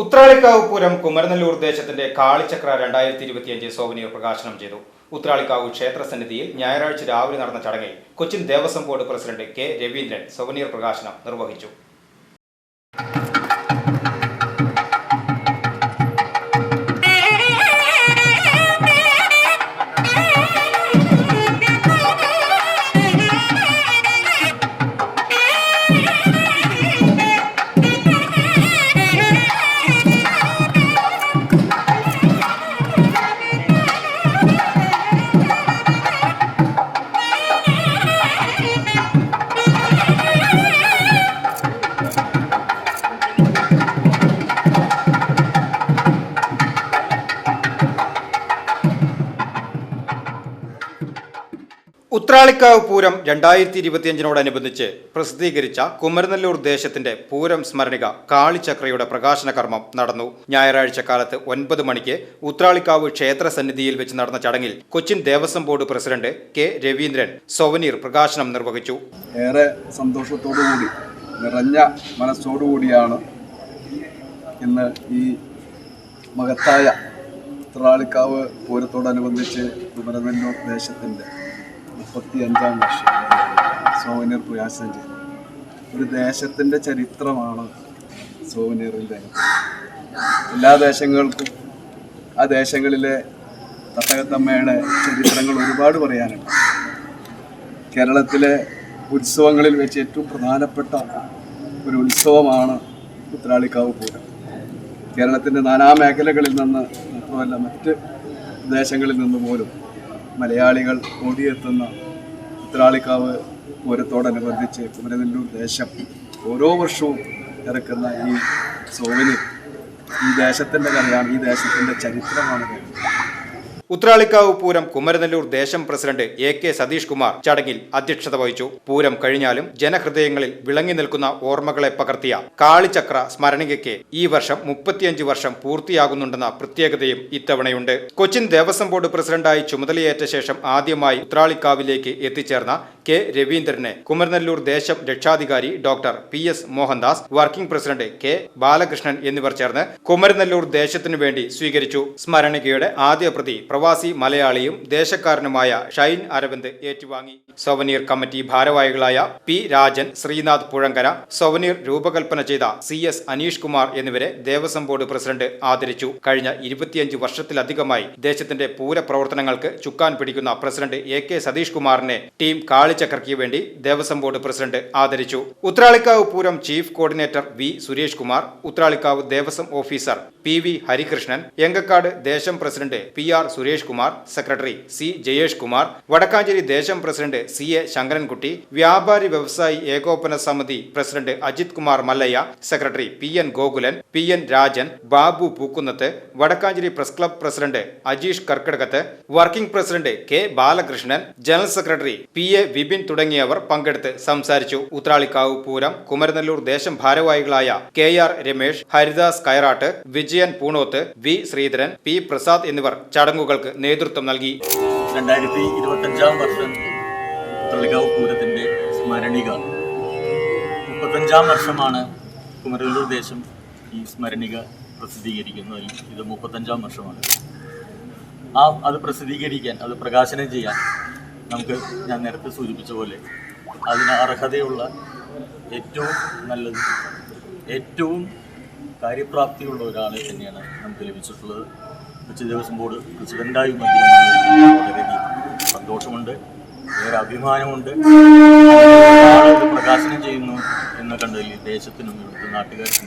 ഉത്രാളിക്കാവ് പൂരം കുമരനെല്ലൂർ ദേശത്തിന്റെ കാളിച്ചക്ര രണ്ടായിരത്തി ഇരുപത്തിയഞ്ച് സോവനിയർ പ്രകാശനം ചെയ്തു. ഉത്രാളിക്കാവ് ക്ഷേത്ര സന്നിധിയിൽ ഞായറാഴ്ച രാവിലെ നടന്ന ചടങ്ങിൽ Cochin Devaswom board president K Raveendran souvenir പ്രകാശനം നിർവഹിച്ചു. ഉത്രാളിക്കാവ് പൂരം രണ്ടായിരത്തി ഇരുപത്തിയഞ്ചിനോടനുബന്ധിച്ച് പ്രസിദ്ധീകരിച്ച കുമരനെല്ലൂർ ദേശത്തിന്റെ പൂരം സ്മരണിക കാളിചക്രയുടെ പ്രകാശന കർമ്മം നടന്നു. ഞായറാഴ്ച കാലത്ത് ഒൻപത് മണിക്ക് ഉത്രാളിക്കാവ് ക്ഷേത്ര സന്നിധിയിൽ വെച്ച് നടന്ന ചടങ്ങിൽ Cochin Devaswom board president K Raveendran souvenir പ്രകാശനം നിർവഹിച്ചു. ഏറെ സന്തോഷത്തോടുകൂടി നിറഞ്ഞ മനസ്സോടുകൂടിയാണ് ഇന്ന് ഈ മഹത്തായ ഉത്രാളിക്കാവ് പൂരത്തോടനുബന്ധിച്ച് കുമരനെല്ലൂർ ദേശത്തിന്റെ മുപ്പത്തി അഞ്ചാം വർഷം. സോവനീർ ചെയ്തത് ഒരു ദേശത്തിന്റെ ചരിത്രമാണ് സോവനീറിന്റെ. എല്ലാ ദേശങ്ങൾക്കും ആ ദേശങ്ങളിലെ തട്ടകത്തമ്മയുടെ ചരിത്രങ്ങൾ ഒരുപാട് പറയാനുണ്ട്. കേരളത്തിലെ ഉത്സവങ്ങളിൽ വെച്ച് ഏറ്റവും പ്രധാനപ്പെട്ട ഒരു ഉത്സവമാണ് ഉത്രാളിക്കാവ് പൂരം. കേരളത്തിന്റെ നാനാ മേഖലകളിൽ നിന്ന് മാത്രമല്ല മറ്റ് ദേശങ്ങളിൽ നിന്ന് പോലും മലയാളികൾ ഓടിയെത്തുന്ന ഉത്രാളിക്കാവ് പൂരത്തോടനുബന്ധിച്ച് കുമരനെല്ലൂർ ദേശം ഓരോ വർഷവും ഇറക്കുന്ന ഈ സോവിന് ഈ ദേശത്തിന്റെ കഥയാണ് ഈ ദേശത്തിന്റെ ചരിത്രമാണ്. ഉത്രാളിക്കാവ് പൂരം കുമരനെല്ലൂർ ദേശം president A K Satheesh Kumar ചടങ്ങിൽ അധ്യക്ഷത വഹിച്ചു. പൂരം കഴിഞ്ഞാലും ജനഹൃദയങ്ങളിൽ വിളങ്ങി നിൽക്കുന്ന ഓർമ്മകളെ പകർത്തിയ കാളിചക്ര സ്മരണികയ്ക്ക് ഈ വർഷം മുപ്പത്തിയഞ്ച് വർഷം പൂർത്തിയാകുന്നുണ്ടെന്ന പ്രത്യേകതയും ഇത്തവണയുണ്ട്. കൊച്ചിൻ ദേവസ്വം ബോർഡ് പ്രസിഡന്റായി ചുമതലയേറ്റ ശേഷം ആദ്യമായി ഉത്രാളിക്കാവിലേക്ക് എത്തിച്ചേർന്ന കെ രവീന്ദ്രനെ കുമരനെല്ലൂർ ദേശം രക്ഷാധികാരി doctor P S Mohandas working president K Balakrishnan എന്നിവർ ചേർന്ന് കുമരനെല്ലൂർ ദേശത്തിനു വേണ്ടി സ്വീകരിച്ചു. സ്മരണികയുടെ ആദ്യ പ്രതി പ്രവാസി മലയാളിയും ദേശക്കാരനുമായ ഷൈൻ അരവിന്ദ് ഏറ്റുവാങ്ങി. സൊവനീർ കമ്മിറ്റി ഭാരവാഹികളായ പി രാജൻ ശ്രീനാഥ് പുഴങ്കര സൊവനീർ രൂപകൽപ്പന ചെയ്ത സി എസ് അനീഷ് കുമാർ എന്നിവരെ ദേവസ്വം ബോർഡ് പ്രസിഡന്റ് ആദരിച്ചു. കഴിഞ്ഞ ഇരുപത്തിയഞ്ച് വർഷത്തിലധികമായി ദേശത്തിന്റെ പൂരപ്രവർത്തനങ്ങൾക്ക് ചുക്കാൻ പിടിക്കുന്ന പ്രസിഡന്റ് എ കെ സതീഷ് കുമാറിനെ ടീം കാളിച്ചക്രയ്ക്ക് വേണ്ടി ദേവസ്വം ബോർഡ് പ്രസിഡന്റ് ആദരിച്ചു. Uthralikkavu Pooram chief coordinator V Suresh Kumar Uthralikkavu Devaswom officer P V Harikrishnan Engakkad ദേശം president P R Suresh Kumar secretary C Jayesh Kumar Vadakkanchery ദേശം പ്രസിഡന്റ് സി എ ശങ്കരൻകുട്ടി വ്യാപാരി വ്യവസായി ഏകോപന സമിതി president Ajith Kumar Mallayya secretary P N Gokulan P N Rajan Babu Pookkunnath Vadakkanchery press club president Ajeesh Karkidakath working president K Balakrishnan general secretary P A Vipin തുടങ്ങിയവർ പങ്കെടുത്ത് സംസാരിച്ചു. ഉത്രാളിക്കാവ് പൂരം കുമരനെല്ലൂർ ദേശം ഭാരവാഹികളായ K R Ramesh Haridas Kayarat Vijayan Poonoth V Sreedharan P Prasad എന്നിവർ ചടങ്ങുകൾക്ക് നേതൃത്വം നൽകി. രണ്ടായിരത്തി ഇരുപത്തഞ്ചാം വർഷം ഉത്രാളിക്കാവ് പൂരത്തിന്റെ സ്മരണിക. മുപ്പത്തഞ്ചാം വർഷമാണ് കുമരല്ലൂർ ദേശം ഈ സ്മരണിക പ്രസിദ്ധീകരിക്കുന്നത് ഇത് മുപ്പത്തഞ്ചാം വർഷമാണ്. ആ അത് പ്രസിദ്ധീകരിക്കാൻ അത് പ്രകാശനം ചെയ്യാൻ നമുക്ക് ഞാൻ നേരത്തെ സൂചിപ്പിച്ച പോലെ അതിന് അർഹതയുള്ള ഏറ്റവും നല്ലത് ഏറ്റവും കാര്യപ്രാപ്തിയുള്ള ഒരാളെ തന്നെയാണ് നമുക്ക് ലഭിച്ചിട്ടുള്ളത്. കൊച്ചി ദേവസ്വം ബോർഡ് മന്ത്രിമാരിൽ വളരെയധികം സന്തോഷമുണ്ട് ഏറെ അഭിമാനമുണ്ട്. പ്രകാശനം ചെയ്യുന്നു എന്ന് കണ്ടതിൽ ദേശത്തിനും ഇവിടുത്തെ നാട്ടുകാർക്കും